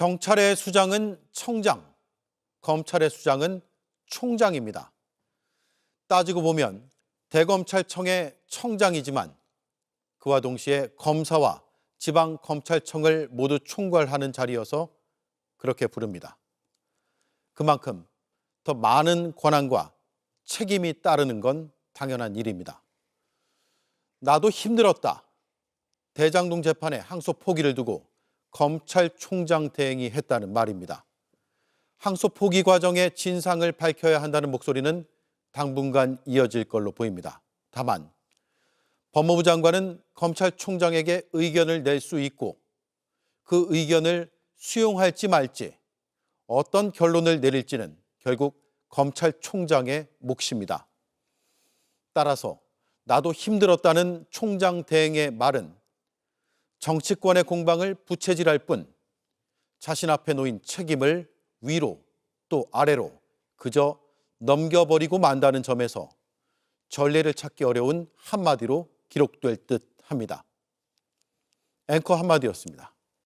경찰의 수장은 청장, 검찰의 수장은 총장입니다. 따지고 보면 대검찰청의 청장이지만 그와 동시에 검사와 지방검찰청을 모두 총괄하는 자리여서 그렇게 부릅니다. 그만큼 더 많은 권한과 책임이 따르는 건 당연한 일입니다. 나도 힘들었다. 대장동 재판에 항소 포기를 두고 검찰총장 대행이 했다는 말입니다. 항소 포기 과정의 진상을 밝혀야 한다는 목소리는 당분간 이어질 걸로 보입니다. 다만 법무부 장관은 검찰총장에게 의견을 낼 수 있고 그 의견을 수용할지 말지 어떤 결론을 내릴지는 결국 검찰총장의 몫입니다. 따라서 나도 힘들었다는 총장 대행의 말은 정치권의 공방을 부채질할 뿐 자신 앞에 놓인 책임을 위로 또 아래로 그저 넘겨버리고 만다는 점에서 전례를 찾기 어려운 한마디로 기록될 듯 합니다. 앵커 한마디였습니다.